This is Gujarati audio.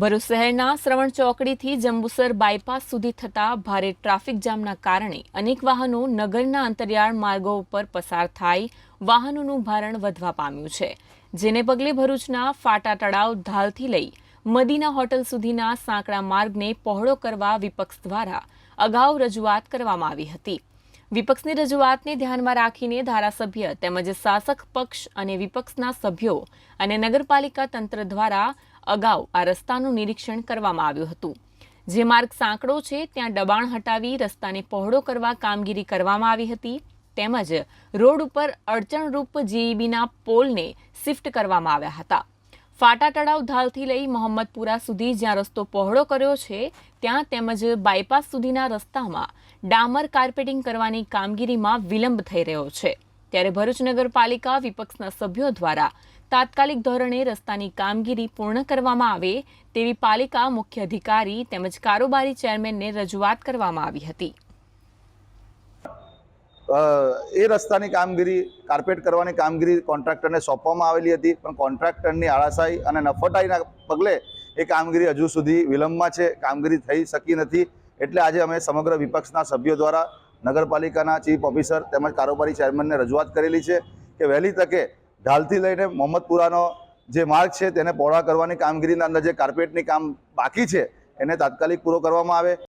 ભરૂચ શહેરના શ્રવણ ચોકડીથી જંબુસર બાયપાસ સુધી થતા ભારે ટ્રાફિક જામના કારણે અનેક વાહનો નગરના અંતરિયાળ માર્ગો ઉપર પસાર થાય, વાહનોનું ભારણ વધવા પામ્યું છે. જેને પગલે ભરૂચના ફાટા તળાવ ધાલથી લઈ મદીના હોટલ સુધીના સાંકડા માર્ગને પહોળો કરવા વિપક્ષ દ્વારા અગાઉ રજૂઆત કરવામાં આવી હતી. વિપક્ષની રજૂઆતને ધ્યાનમાં રાખીને ધારાસભ્ય તેમજ શાસક પક્ષ અને વિપક્ષના સભ્યો અને નગરપાલિકા તંત્ર દ્વારા અગાઉ આ રસ્તાનું નિરીક્ષણ કરવામાં આવ્યું હતું. જે માર્ગ સાંકડો છે, ત્યાં દબાણ હટાવી રસ્તાને પહોળો કરવા કામગીરી કરવામાં આવી હતી. તેમજ રોડ ઉપર અડચણરૂપ જીઈબીના પોલને શિફ્ટ કરવામાં આવ્યા હતા. ફાટા તળાવ ધાલથી લઈ મોહમ્મદપુરા સુધી જ્યાં રસ્તો પહોળો કર્યો છે, ત્યાં તેમજ બાયપાસ સુધીના રસ્તામાં ડામર કાર્પેટિંગ કરવાની કામગીરીમાં વિલંબ થઈ રહ્યો છે. ત્યારે ભરૂચ નગરપાલિકા વિપક્ષના સભ્યો દ્વારા તાત્કાલિક ધોરણે રસ્તાની કામગીરી પૂર્ણ કરવામાં આવે તેવી પાલિકા મુખ્ય અધિકારી તેમજ કારોબારી ચેરમેનને રજૂઆત કરવામાં આવી હતી. એ રસ્તાની કામગીરી, કાર્પેટ કરવાની કામગીરી કોન્ટ્રાક્ટરને સોંપવામાં આવેલી હતી, પણ કોન્ટ્રાક્ટરની આળાશાહી અને નફટાઈના પગલે એ કામગીરી હજુ સુધી વિલંબમાં છે, કામગીરી થઈ શકી નથી. એટલે આજે અમે સમગ્ર વિપક્ષના સભ્યો દ્વારા નગરપાલિકાના ચીફ ઓફિસર તેમજ કારોબારી ચેરમેનને રજૂઆત કરેલી છે કે વહેલી તકે ઢાલથી લઈને મોહમ્મદપુરાનો જે માર્ગ છે તેને પહોળા કરવાની કામગીરીના અંદર જે કાર્પેટની કામ બાકી છે, એને તાત્કાલિક પૂરો કરવામાં આવે.